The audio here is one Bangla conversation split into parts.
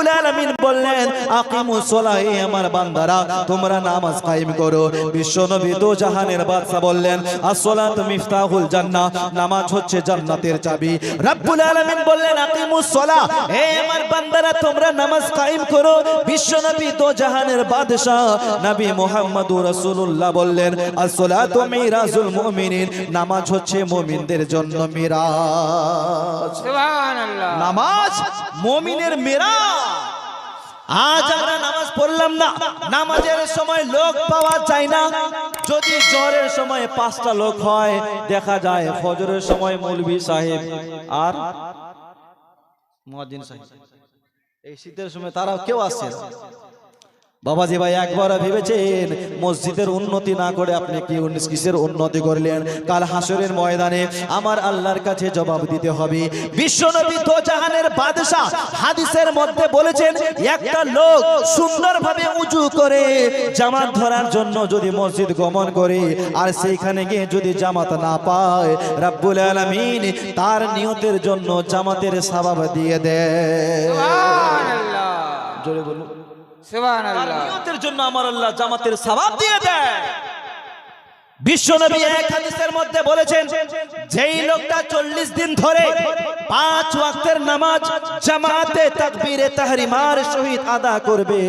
রব্বুল আলামিন বললেন আকিমুস সালাহ আমার বান্দারা তোমরা নামাজ কায়েম করো। বিশ্বনবী দো জাহানের বাদশা বললেন as-সালাতু মিফতাহুল জান্নাহ নামাজ হচ্ছে জান্নাতের চাবি। রব্বুল আলামিন বললেন আকিমুস সালাহ হে আমার বান্দারা তোমরা নামাজ কায়েম করো। বিশ্বনবী দো জাহানের বাদশা নবী মুহাম্মদুর রাসূলুল্লাহ বললেন as-সালাতু মিরাজুল মুমিনিন নামাজ হচ্ছে মুমিনদের জন্য মিরাজ। সুবহানাল্লাহ। নামাজ মুমিনের মিরাজ। আজ আমরা নামাজ পড়লাম না। নামাজের সময় লোক পাওয়া যায় না। যদি জ্বরের সময় পাঁচটা লোক হয়, দেখা যায় ফজরের সময় মৌলভী সাহেব আর এই শীতের সময় তারা কেউ আসছে। বাবাজি ভাই একবার ভেবেছেন মসজিদের উন্নতি না করে আপনি কি কিসের উন্নতি করলেন? কাল হাসরের ময়দানে আমার আল্লাহর কাছে জবাব দিতে হবে। বিশ্বনবী তো জাহানের বাদশা হাদিসের মধ্যে বলেছেন একটা লোক সুন্দরভাবে উঁচু করে জামাত ধরার জন্য যদি মসজিদ গমন করে আর সেইখানে গিয়ে যদি জামাত না পায় রাব্বুল আলামিন তার নিয়তের জন্য জামাতের সবাব দিয়ে দেয়। জোরে বলুন। সুবহানাল্লাহ। নিয়তের জন্য আমার আল্লাহ জামাতের সওয়াব দিয়ে দেয়। বিশ্বনবী এক হাদিসের মধ্যে বলেছেন যেই লোকটা চল্লিশ দিন ধরে পাঁচ ওয়াক্তের নামাজ জামাতে তাকবীরে তাহরিমার সহিত আদা করবে।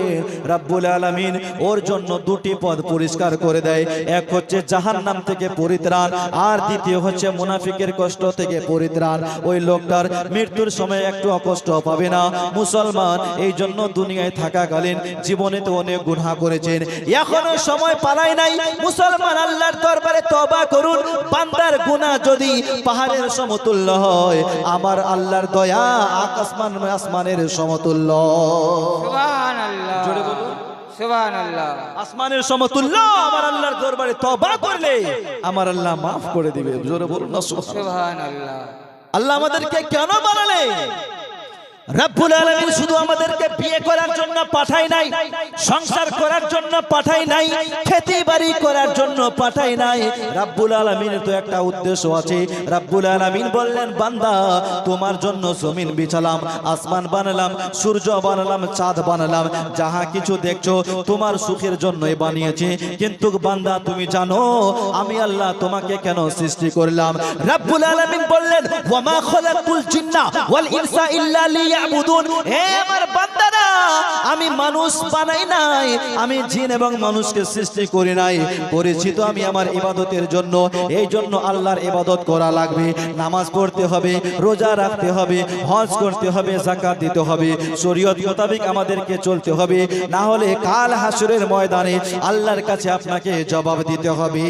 রাব্বুল আলামিন ওর জন্য দুটি পদ পরিষ্কার করে দেয়। এক হচ্ছে জাহান্নাম থেকে পরিত্রাণ আর দ্বিতীয় হচ্ছে মুনাফিকের কষ্ট থেকে পরিত্রাণ। ওই লোকটার মৃত্যুর সময় একটু কষ্ট পাবে না। মুসলমান এই জন্য দুনিয়ায় থাকাকালীন জীবনে তো অনেক গুনাহ করেছেন। এখনও সময় পালায় নাই। মুসলমান আল্লাহর দরবারে তবা করুন বান্দার গুনাহ যদি পাহাড়ের সমতুল্য হয় আমার আল্লাহর দয়া আকাশমান আসমানের সমতুল্য। সুবহানাল্লাহ। জোরে বলুন। সুবহানাল্লাহ। আসমানের সমতুল্য আমার আল্লাহর দরবারে তবা করলে আমার আল্লাহ মাফ করে দিবে। জোরে বলুন আল্লাহ আমাদেরকে কেন বানালে? আলামিন শুধু আমাদেরকে বিয়ে করার জন্য নাই, সংসার করার জন্য নাই করার জন্য নাই। তো একটা উদ্দেশ্য আছে। আলামিন বললেন, বান্দা, তোমার জন্য জমিন বিছালাম, আসমান বানালাম, সূর্য বানালাম, চাঁদ বানালাম, যাহা কিছু দেখছ তোমার সুখের জন্যই বানিয়েছি। কিন্তু বান্দা, তুমি জানো, আমি আল্লাহ তোমাকে কেন সৃষ্টি করলাম? রব্বুল আলামিন বললেন ওয়ামা খলাকুল জিন্না ওয়াল ইনসা ইল্লা লিয়াবুদুন হে আমার বান্দারা আমি মানুষ বানাই নাই আমি জিন এবং মানুষকে সৃষ্টি করি নাই করেছি তো আমি আমার ইবাদতের জন্য এই জন্য আল্লাহর ইবাদত করা লাগবে নামাজ পড়তে হবে রোজা রাখতে হবে হজ করতে হবে যাকাত দিতে হবে শরীয়ত মোতাবেক আমাদেরকে চলতে হবে না হলে কাল হাসুরের ময়দানে আল্লাহর কাছে আপনাকে জবাব দিতে হবে।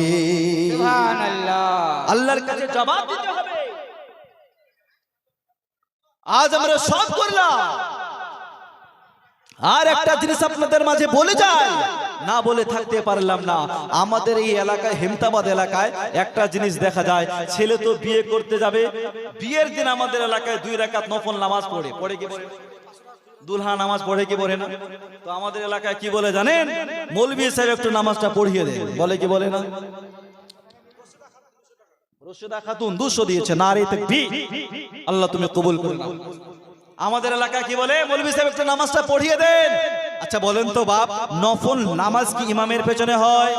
আল্লাহর কাছে জবাব দিতে হবে। আজ আমরা সব করলাম। আর একটা জিনিস আপনাদের মাঝে বলে যায় না বলে থাকতে পারলাম না। আমাদের এই এলাকায়, হেমতাবাদ এলাকায় একটা জিনিস দেখা যায়, ছেলে তো বিয়ে করতে যাবে, বিয়ের দিন আমাদের এলাকায় দুই রাকাত নফল নামাজ পড়ে। পড়ে কি? দুলহা নামাজ পড়ে কি পড়ে না? তো আমাদের এলাকায় কি বলে জানেন? মৌলবী সাহেব একটু নামাজটা পড়িয়ে দেন। বলে কি বলে না? রশিদা খাতুন দুশো দিয়েছে নারী তাকবীর আল্লাহ তুমি কবুল করো। আমাদের এলাকায় কি বলে? মৌলভী সাহেব একটু নামাজটা পড়িয়ে দেন। আচ্ছা বলেন তো বাপ নফল নামাজ কি ইমামের পেছনে হয়?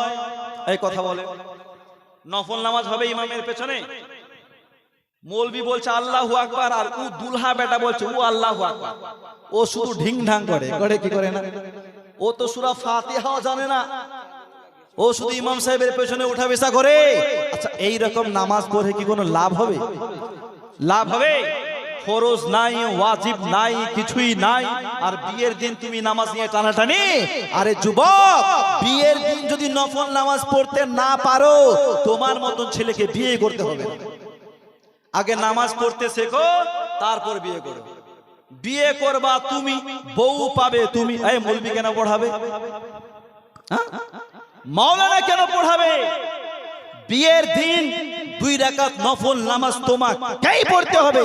এই কথা বলে। নফল নামাজ হবে ইমামের পেছনে? মৌলবি বলছে আল্লাহু আকবার। আর ও দুলহা বেটা বলছে ও আল্লাহু আকবার। ও শুধু ঢিং ঢাং করে। করে কি করে না? ও তো সুরা ফাতিহাও জানে না। ও শুধু ইমাম সাহেবের পেছনে উঠা বেসা করে? আচ্ছা এই রকম নামাজ পড়ে কি কোনো লাভ হবে? লাভ হবে? ফরজ নাই, ওয়াজিব নাই, কিছুই নাই। আর বিয়ের দিন তুমি নামাজ নিয়ে টানাটানি? আরে যুবক, বিয়ের দিন যদি নফল নামাজ পড়তে না পারো, তোমার মতন ছেলেকে বিয়ে করতে হবে। আগে নামাজ পড়তে শেখো, তারপর বিয়ে করো বিয়ে করবা তুমি, বউ পাবে তুমি। এই মৌলবি কেন পড়াবে? হ্যাঁ? মাওলানা কেন পড়াবে? বিয়ের দিন দুই রাকাত নফল নামাজ তোমাকেই পড়তে হবে?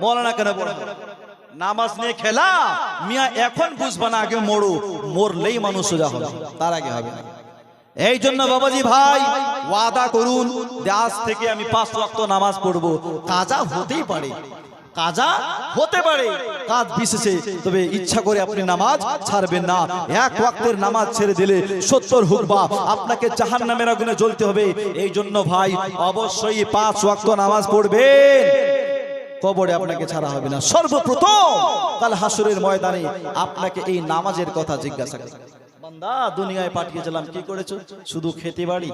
মৌলানা কেন পড়াবে? নামাজ নিয়ে খেলা? মিয়া এখন বুঝবা না, আগে মরো। মরলেই মানুষ সোজা হবে। তার আগে হবে। এই জন্য বাবাজি ভাই, ওয়াদা করুন আজ থেকে আমি পাঁচ ওয়াক্ত নামাজ পড়ব। কাজা হতেই পারে। কাজা হতে পারে। কাজ বিশেষে, তবে ইচ্ছা করে আপনি নামাজ ছাড়বেন না। এক ওয়াক্তের নামাজ ছেড়ে দিলে সত্তর হুকবা আপনাকে জাহান নামের আগুনে জ্বলতে হবে। এই জন্য ভাই, অবশ্যই পাঁচ ওয়াক্ত নামাজ পড়বেন। কবরে আপনাকে ছাড়া হবে না। সর্বপ্রথম কাল হাসুরের ময়দানে আপনাকে এই নামাজের কথা জিজ্ঞাসা করে বান্দা, দুনিয়ায় পাঠিয়েছিলাম, কি করেছ? শুধু খেতে বাড়ি?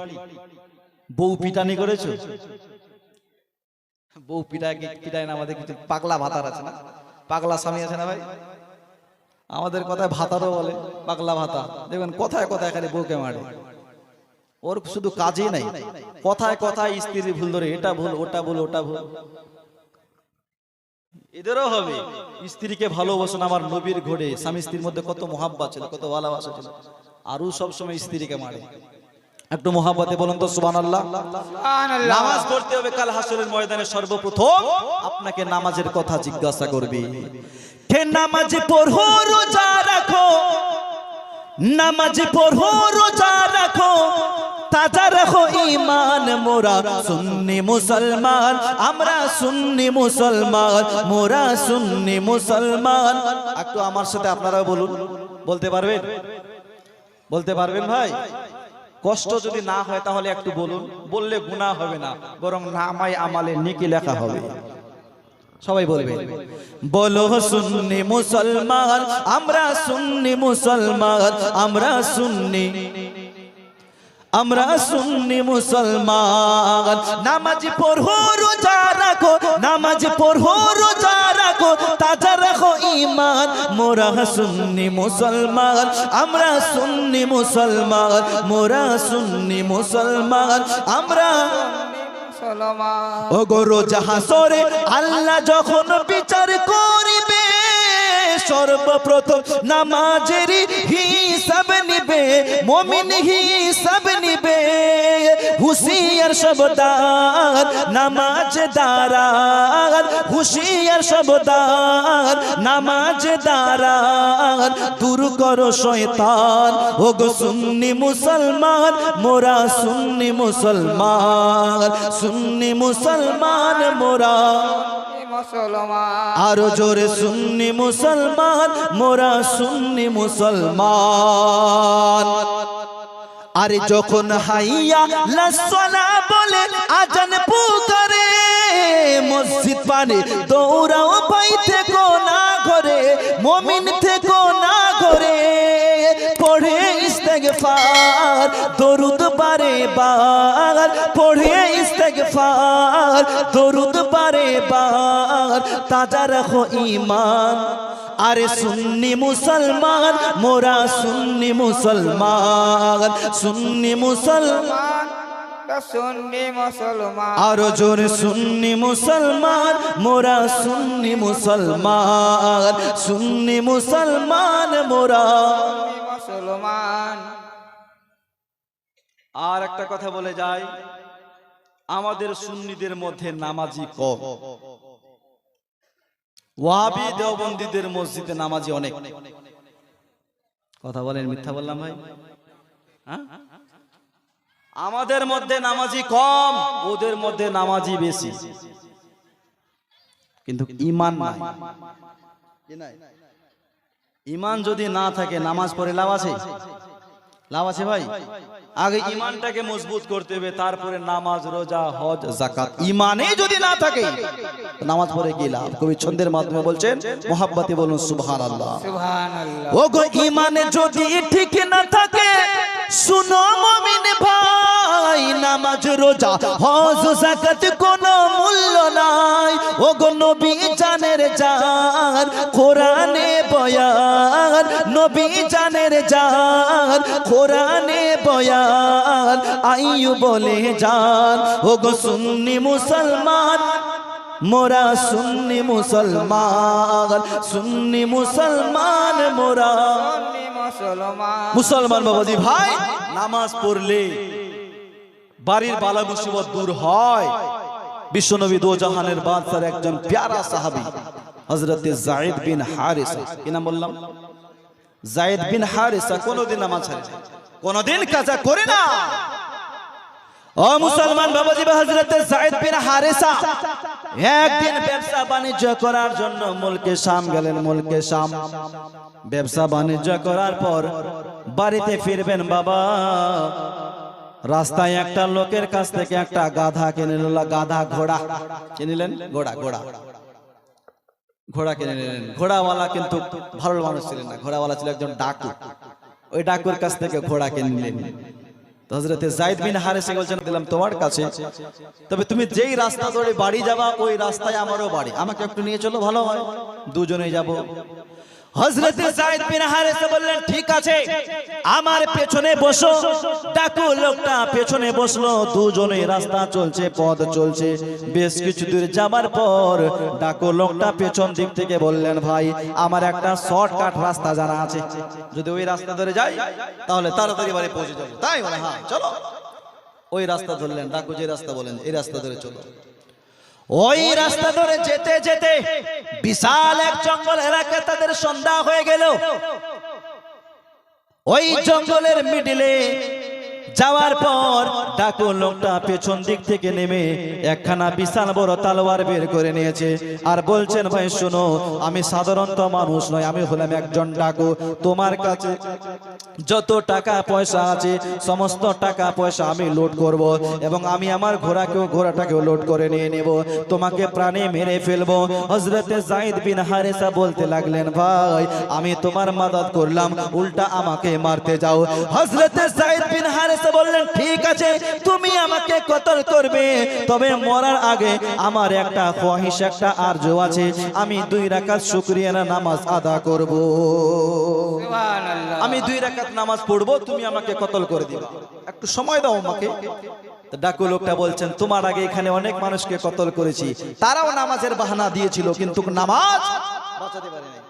বউ পিটানি করেছ? বউ পিটায় পিটায় না, আমাদের কিছু পাগলা ভাতার আছে না? পাগলা স্বামী আছে না ভাই? আমাদের কথায় ভাতারও বলে, পাগলা ভাতা। দেখবেন কথায় কথায় খালি বউকে মারে। ওর শুধু কাজই নাই। কথায় কথায় স্ত্রী ভুল ধরে, এটা ভুল, ওটা ভুল ওটা ভুল। এদেরও হবে। স্ত্রীকে ভালোবাসুন আমার নবীর ঘোড়ে। স্বামী স্ত্রীর মধ্যে কত মহাব্বা ছিল, কত ভালোবাসা ছিল। আরও সবসময় স্ত্রীকে মারে। একটু মহাব্বাতে বলুন তো সুবান আল্লাহ নামাজ পড়তে হবে কাল হাসরের ময়দানে সর্বপ্রথম। আপনাকে নামাজের কথা জিজ্ঞাসা করবে। কে নামাজ পড়ো রোজা রাখো। নামাজ পড়ো রোজা রাখো। তাজা রাখো ইমান মোরা সুন্নি মুসলমান আমরা সুন্নি মুসলমান মোরা সুন্নি মুসলমান। একটু আমার সাথে আপনারা বলুন। বলতে পারবেন? বলতে পারবেন ভাই? কষ্ট যদি না হয় তাহলে একটু বলুন, বললে গুণা হবে না, বরং নামাই আমালে নিকি লেখা হবে। সবাই বলবে, বলো সুন্নি মুসলমান, আমরা সুন্নি মুসলমান, আমরা সুন্নি আমরা সুন্নি মুসলমান। নামাজ পড়ো, রোজা রাখো, নামাজ পড়ো, রোজা তাজা রাখো ইমান মোরা সুন্নি মুসলমান আমরা সুন্নি মুসলমান মোরা সুন্নি মুসলমান আমরা ও গরো রোজা হাসরে আল্লাহ যখন বিচার করিবে সর্বপ্রথম নামাজের হিসাব নিবে, মমিন হিসাব নিবে। হুশিয়ার শবদার নামাজ দারার হুশিয়ার শবদার নামাজ দারার দূর করো শয়তান, ওগো সুন্নি মুসলমান, মোরা সুন্নি মুসলমান সুন্নি মুসলমান মোরা। মুসলমান। আরও জোরে সুন্নি মুসলমান, মোরা সুন্নি মুসলমান। আরে যখন হাইয়া লাসলা বলে আজান পুকারে, মসজিদ পানে দৌড়াও পাই থেকো না ঘরে, মমিন থেকো না ঘরে। পড়ে ইস্তেগফার, দরুদ বারে বার, পড়ে ইস্তেগফার দরুদ বারে বার, তাজা রাখো ঈমান। আরে সুন্নি মুসলমান, মোরা সুন্নি মুসলমান সুন্নি মুসলমান। আরও জোরে, সুন্নি মুসলমান, মোরা সুন্নি মুসলমান সুন্নি মুসলমান, মোরা। মুসলমান আর একটা কথা বলে যাই। আমাদের সুন্নিদের মধ্যে নামাজি কম। ওয়াবি দেওবন্দীদের মসজিদে নামাজি অনেক। কথা বলেন, মিথ্যা বললাম ভাই? হ্যাঁ? আমাদের মধ্যে নামাজি কম, ওদের মধ্যে নামাজি বেশি। কিন্তু ইমান ইমান যদি না থাকে, নামাজ পড়ে লাভ আছে? লাভ আছে ভাই? আগে ইমানটাকে মজবুত করতে হবে তারপরে নামাজ রোজা হজ জাকাত ইমানে যদি না থাকে নামাজ পড়ে কি লাভ। কবি ছন্দের মাধ্যমে বলছেন মোহাব্বতে বলুন সুবহানাল্লাহ। সুবহানাল্লাহ। ও গো ইমানে যদি ঠিক না থাকে শুনো মমিন ভাই নামাজ রোজা হজ জাকাত কোনো কোরআনে বয়ান, নবী জানের জান। কোরআনে বয়ান আইয়ু বলে জান। ও গো সুন্নি মুসলমান, মোরা সুন্নি মুসলমান। সুন্নি মুসলমান, মোরা মুসলমান। বাবাজি ভাই, নামাজ পড়লে বাড়ির বালা মুসিবত দূর হয়। বিশ্বনবী দো জাহানের বাদশার একজন প্যারা সাহাবী। হযরত জায়েদ বিন হারিসা, কি বললাম? জায়েদ বিন হারিসা কোনোদিন নামাজ না। কোনোদিন কাজা করে না। ও মুসলমান বাবাজি বা হযরত জায়েদ বিন হারিসা, একদিন ব্যবসা বাণিজ্য করার জন্য মুলকে শাম গেলেন, মুলকে শাম। ব্যবসা বাণিজ্য করার পর বাড়িতে ফিরবেন, বাবা। রাস্তায় একটা লোকের কাছ থেকে একটা গাধা কিনে নিল, গাধা ঘোড়া। কিনিলেন? ঘোড়া ঘোড়া। ঘোড়া কিনে নিলেন। ঘোড়াওয়ালা কিন্তু ভালো মানুষ ছিলেন না। ঘোড়াওয়ালা ছিল একজন ডাকু। ওই ডাকুর কাছ থেকে ঘোড়া কিনে নিলেন। দিলাম তোমার কাছে। তবে তুমি যেই রাস্তা ধরে বাড়ি যাবা, ওই রাস্তায় আমারও বাড়ি। আমাকে একটু নিয়ে চলো, ভালো হয়। দুজনেই যাব। হজরতে জাইদ বিন হারেসে বললেন ঠিক আছে আমার পেছনে বসো। ডাকু লোকটা পেছনে বসল দুজনেই রাস্তা চলছে পথ চলছে। বেশ কিছু দূর যাবার পর ডাকু লোকটা পেছন দিক থেকে বললেন ভাই আমার একটা শর্টকাট রাস্তা জানা আছে। যদি ওই রাস্তা ধরে যাই তাহলে তাড়াতাড়ি বাড়ি পৌঁছে যাব। তাই বলে হ্যাঁ চলো। ওই রাস্তা ধরলেন ডাকু যে রাস্তা বলেন এই রাস্তা ধরে চলো। ওই রাস্তা ধরে যেতে যেতে বিশাল এক জঙ্গল এলাকা তাদের সন্ধ্যা হয়ে গেল। ওই জঙ্গলের মিডিলে যাওয়ার পর ডাকু লোকটা পেছন দিক থেকে নেমে একখানা বিশাল বড় তালোয়ার বের করে নিয়েছে আর বলছেন, ভাই, শোনো, আমি সাধারণত মানুষ নয় আমি হলাম একজন ডাকু। তোমার কাছে যত টাকা পয়সা আছে, সমস্ত টাকা পয়সা আমি লোড করব এবং আমি আমার ঘোড়াকেও, ঘোড়াটাকেও লোড করে নিয়ে নেব। তোমাকে প্রাণে মেরে ফেলব। হজরতে জাইদ বিন হারেসা বলতে লাগলেন, ভাই, আমি তোমার মাদত করলাম, উল্টা আমাকে মারতে যাও। হজরতে জাইদ বিন হারেসা বললেন, ঠিক আছে, তুমি আমাকে কতল করবে? তবে মরার আগে আমার একটা খোয়াহিশ, একটা আর্য আছে। আমি দুই রাকাত শুকরিয়া নামাজ আদা করব। আমি দুই রাকাত নামাজ পড়ব, তুমি আমাকে কতল করে দিবা। একটু সময় দাও আমাকে। ডাকু লোকটা বলছেন, তোমার আগে এখানে অনেক মানুষকে কতল করেছি। তারাও নামাজের বাহানা দিয়েছিল, কিন্তু নামাজ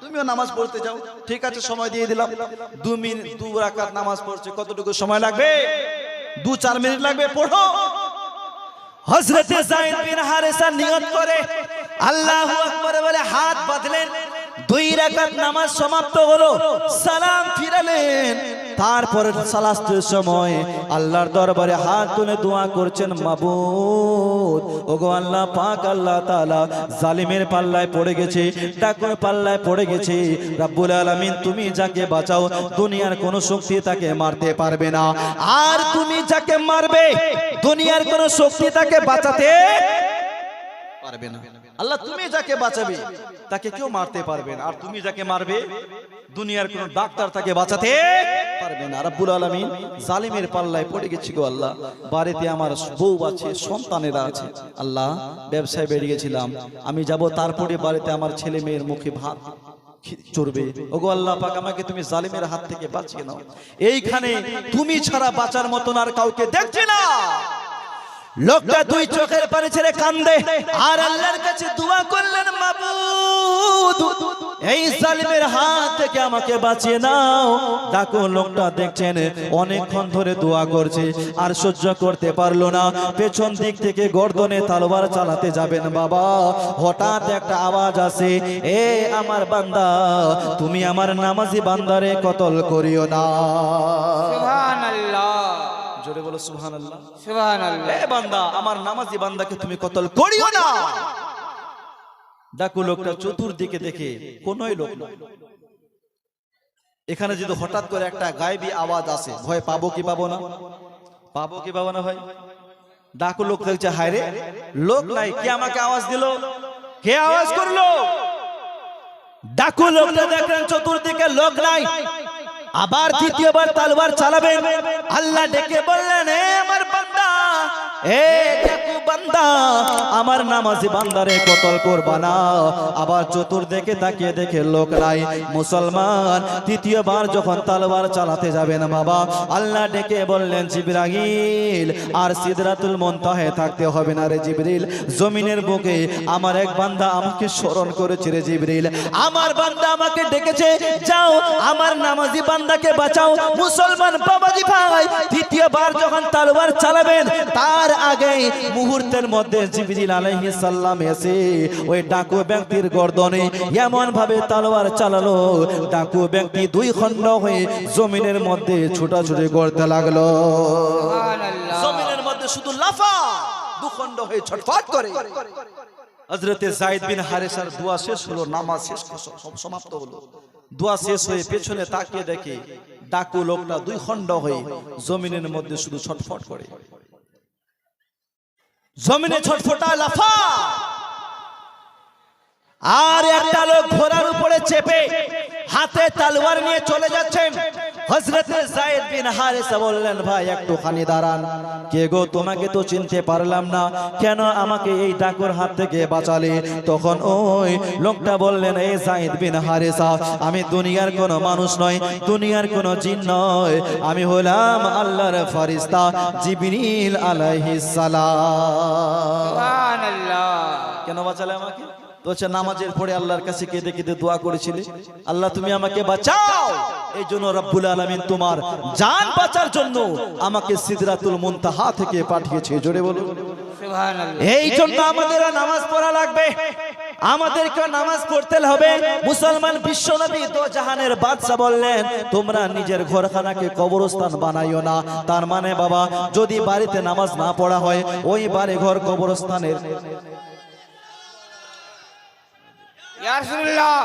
তুমিও নামাজ পড়তে যাও। ঠিক আছে, সময় দিয়ে দিলাম। দু মিনিট, দু রাকাত নামাজ পড়ছে। কতটুকু সময় লাগবে? দু, চার মিনিট লাগবে, পড়ো। করে বলে, হাত দুই নামাজ সমাপ্ত হলো। সালাম ফিরালেন। তারপরে সালাস্তের সময় আল্লাহর দরবারে হাত তুলে দোয়া করছেন, মাবুদ, ওগো আল্লাহ পাক, আল্লাহ তাআলা জালিমের পাল্লায় পড়ে গেছে, ডাকুর পাল্লায় পড়ে গেছে। রাব্বুল আলামিন, তুমি যাকে বাঁচাও, দুনিয়ার কোনো শক্তি তাকে মারতে পারবে না। আর তুমি যাকে মারবে, দুনিয়ার কোনো শক্তি তাকে বাঁচাতে পারবে না। আল্লাহ তুমি যাকে বাঁচাবে, তাকে কেউ মারতে পারবে না। আর তুমি যাকে মারবে দুনিয়ার কোন ডাক্তার তাকে বাঁচাতে পারবে না। রাব্বুল আলামিন জালিমের পাল্লায় পড়ে গেছি গো আল্লাহ। বাড়িতে আমার বউ আছে সন্তানেরা আছে। আল্লাহ ব্যবসায় বেরিয়ে গেছিলাম। আমি যাব তারপরে বাড়িতে আমার ছেলে মেয়ের মুখে ভাত চড়বে। ওগো আল্লাহ পাক আমাকে তুমি জালিমের হাত থেকে বাঁচিয়ে নাও। এইখানে তুমি ছাড়া বাঁচার মতন আর কাউকে দেখছি না। লোকটা দুই চোখের পানি ছেড়ে কান্দে। আর আল্লাহর কাছে দোয়া করলেন মাবুদ এই জালিমের হাত থেকে আমাকে বাঁচিয়ে নাও। ডাকো লোকটা দেখছেন অনেকক্ষণ ধরে দোয়া করছে আর সহ্য করতে পারল না। পেছন দিক থেকে গর্দনে তালবার চালাতে যাবেন বাবা। হঠাৎ একটা আওয়াজ আসে এ আমার বান্দা তুমি আমার নামাজি বান্দারে কতল করিও না। জোরে বলো সুবহানাল্লাহ। সুবহানাল্লাহ। এ বান্দা আমার নামাজি বান্দাকে তুমি কতল করিও না। ডাকু লোকটা চতুর্দিকে দেখে, কোনোই লোক নয় এখানে যদি হঠাৎ করে একটা গায়েবি আওয়াজ আসে, ভয় পাবো কি পাবো না? পাবো কি পাবো না ভাই? ডাকু লোক দেখছে হায় রে লোক নাই, কে আমাকে আওয়াজ দিল? কে আওয়াজ করল? ডাকু লোকটা দেখলেন, চতুর্দিকে লোক নাই। আবার দ্বিতীয়বার তালবার চালাবেন। আল্লাহ ডেকে বললেন এ আমার বান্দা ডাকু বান্দা আমার নামাজি বান্দারে কতল করবা না। আবার চতুর্দিকে তাকিয়ে দেখে লোক নাই মুসলমান। তৃতীয়বার যখন তালবার চালাতে যাবেন বাবা আল্লাহ ডেকে বললেন জিবরাগিল আর সিদরাতুল মুনতাহে থাকতে হবে না রে জিবরিল জমিনের বুকে আমার এক বান্দা আমাকে স্মরণ করেছে রে জিবরিল আমার বান্দা আমাকে ডেকেছে যাও আমার নামাজি বান্দাকে বাঁচাও। মুসলমান বাবাজি ভাই তৃতীয়বার যখন তালবার চালাবেন তার আগে মুহূর্তের মধ্যে জিবরিল আলাইহিস সালাম এসে ওই ডাকু ব্যক্তির গর্দনে এমন ভাবে তালবার চালালো। ডাকু ব্যক্তি দুই খণ্ড হয়ে জমিনের মধ্যে ছোটাছুটি করতে লাগল। সুবহানাল্লাহ। জমিনের মধ্যে শুধু লাফা দুখণ্ড হয়ে ছটফট করে। হজরতে জাইদ বিন হারেসার দোয়া শেষ হলো নামাজ শেষ সমাপ্ত হলো। দোয়া শেষ হয়ে পেছনে তাকিয়ে দেখে ডাকু লোকটা দুই খণ্ড হয়ে জমিনের মধ্যে শুধু ছটফট করে। জমিনে ছটফটা লাফা! আর একটা লোক ঘোড়ার উপরে চেপে হাতে তালওয়ার নিয়ে চলে যাচ্ছেন। হজরতে জায়েদ বিন হারেসা বললেন ভাই একটুখানি দাঁড়ান। কে গো তোমাকে তো চিনতে পারলাম না। কেন আমাকে এই ডাকুর হাত থেকে বাঁচালে? তখন ওই লোকটা বললেন এই জায়েদ বিন হারেসা আমি দুনিয়ার কোনো মানুষ নয় দুনিয়ার কোনো জিন নয় আমি হলাম আল্লাহর ফারিস্তা জিবরিল আলাইহিস সালাম। সুবহানাল্লাহ। কেন বাঁচালে আমাকে? তো হচ্ছে নামাজের পরে আল্লাহর কাছে কেঁদে কেঁদে দোয়া করেছিলে। আল্লাহ তুমি আমাকে বাঁচাও। এই জন্য রব্বুল আলমিন তোমার জান বাঁচার জন্য আমাকে সিদরাতুল মুনতাহা থেকে পাঠিয়েছে। জোরে সুবহানাল্লাহ। এই জন্য আমাদের নামাজ পড়া লাগবে। আমাদেরকে নামাজ পড়তে হবে। মুসলমান বিশ্বনবী তো জাহানের বাদশা বললেন তোমরা নিজের ঘরখানাকে কবরস্থান বানাইও না। তার মানে বাবা যদি বাড়িতে নামাজ না পড়া হয় ওই বাড়ি ঘর কবরস্থানের ইয়া রাসূলুল্লাহ